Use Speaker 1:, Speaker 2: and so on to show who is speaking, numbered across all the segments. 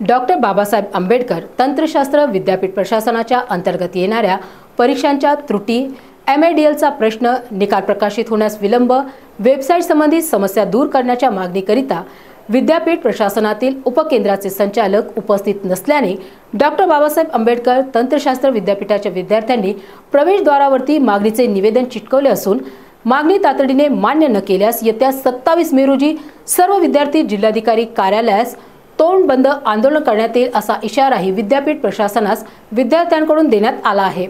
Speaker 1: Doctor Babasaheb Ambedkar तंत्रशास्त्र विद्यापीठ प्रशासनाच्या अंतर्गत येणाऱ्या परीक्षांच्या त्रुटी एम ए डी एलचा प्रश्न निकाल प्रकाशित होण्यास विलंब वेबसाईट संबंधित समस्या दूर करण्याच्या मागणीकरिता विद्यापीठ प्रशासनातील उपकेंद्राचे संचालक उपस्थित नसल्याने डॉक्टर बाबासाहेब आंबेडकर तंत्रशास्त्र विद्यापीठाच्या विद्यार्थ्यांनी प्रवेशद्वारावरती मागणीचे निवेदन चिटकवले असून मागणी तातडीने मान्य न केल्यास येत्या सत्तावीस मे रोजी सर्व विद्यार्थी जिल्हाधिकारी कार्यालयास तोंड बंद आंदोलन करण्यात येईल असा इशाराही विद्यापीठ प्रशासनास विद्यार्थ्यांकडून देण्यात आला आहे.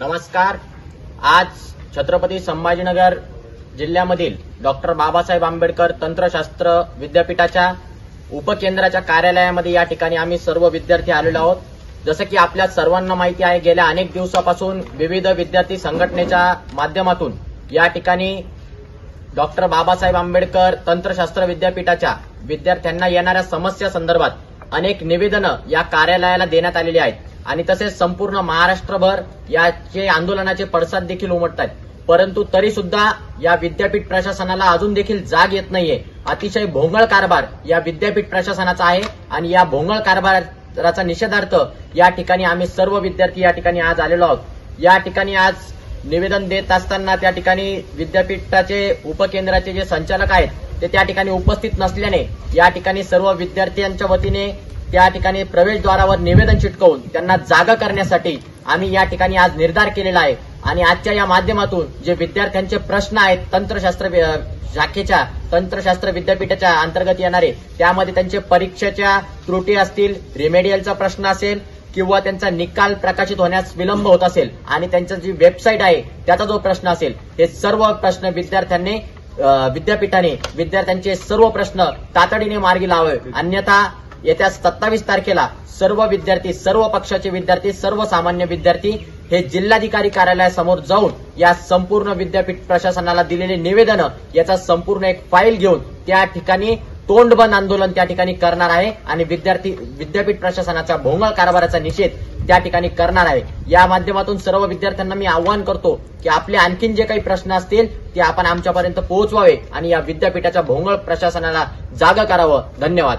Speaker 2: नमस्कार. आज छत्रपती संभाजीनगर जिल्ह्यामधील डॉक्टर बाबासाहेब आंबेडकर तंत्रशास्त्र विद्यापीठाच्या उपकेंद्राच्या कार्यालयामध्ये या ठिकाणी आम्ही सर्व विद्यार्थी आलेलो आहोत. जसं की आपल्या सर्वांना माहिती आहे गेल्या अनेक दिवसापासून विविध विद्यार्थी संघटनेच्या माध्यमातून या ठिकाणी डॉक्टर बाबासाहेब आंबेडकर तंत्रशास्त्र विद्यापीठाच्या विद्यार्थ्यांना येणाऱ्या समस्या संदर्भात अनेक निवेदनं या कार्यालयाला देण्यात आलेली आहेत. आणि तसेच संपूर्ण महाराष्ट्रभर याचे आंदोलनाचे पडसाद देखील उमटत आहेत परंतु तरी सुद्धा या विद्यापीठ प्रशासनाला अजून देखील जाग येत नाहीये. अतिशय भोंगळ कारभार या विद्यापीठ प्रशासनाचा आहे आणि या भोंगळ कारभाराचा निषेधार्थ या ठिकाणी आम्ही सर्व विद्यार्थी या ठिकाणी आज आलेलो आहोत. या ठिकाणी आज निवेदन देत असताना त्या ठिकाणी विद्यापीठाचे उपकेंद्राचे जे संचालक आहेत ते त्या ठिकाणी उपस्थित नसल्याने या ठिकाणी सर्व विद्यार्थ्यांच्या वतीने त्या ठिकाणी प्रवेशद्वारावर निवेदन चिटकवून त्यांना जागा करण्यासाठी आम्ही या ठिकाणी आज निर्धार केलेला आहे. आणि आजच्या या माध्यमातून जे विद्यार्थ्यांचे प्रश्न आहेत तंत्रशास्त्र शाखेच्या तंत्रशास्त्र विद्यापीठाच्या अंतर्गत येणारे त्यामध्ये त्यांचे परीक्षेच्या त्रुटी असतील रिमेडियलचा प्रश्न असेल किंवा त्यांचा निकाल प्रकाशित होण्यास विलंब होत असेल आणि त्यांचं जी वेबसाईट आहे त्याचा जो प्रश्न असेल हे सर्व प्रश्न विद्यार्थ्यांनी विद्यापीठाने विद्यार्थ्यांचे सर्व प्रश्न तातडीने मार्गी लावावे. अन्यथा येत्या सत्तावीस तारखेला सर्व विद्यार्थी सर्व पक्षाचे विद्यार्थी सर्वसामान्य विद्यार्थी हे जिल्हाधिकारी कार्यालयासमोर जाऊन या संपूर्ण विद्यापीठ प्रशासनाला दिलेले निवेदन याचा संपूर्ण एक फाईल घेऊन त्या ठिकाणी तोंडबंद आंदोलन त्या ठिकाणी करणार आहे आणि विद्यार्थी विद्यापीठ प्रशासनाच्या भोंगळ कारभाराचा निषेध त्या ठिकाणी करणार आहे. या माध्यमातून सर्व विद्यार्थ्यांना मी आवाहन करतो की आपले आणखीन जे काही प्रश्न असतील ते आपण आमच्यापर्यंत पोहोचवावे आणि या विद्यापीठाच्या भोंगळ प्रशासनाला जागा करावं. धन्यवाद.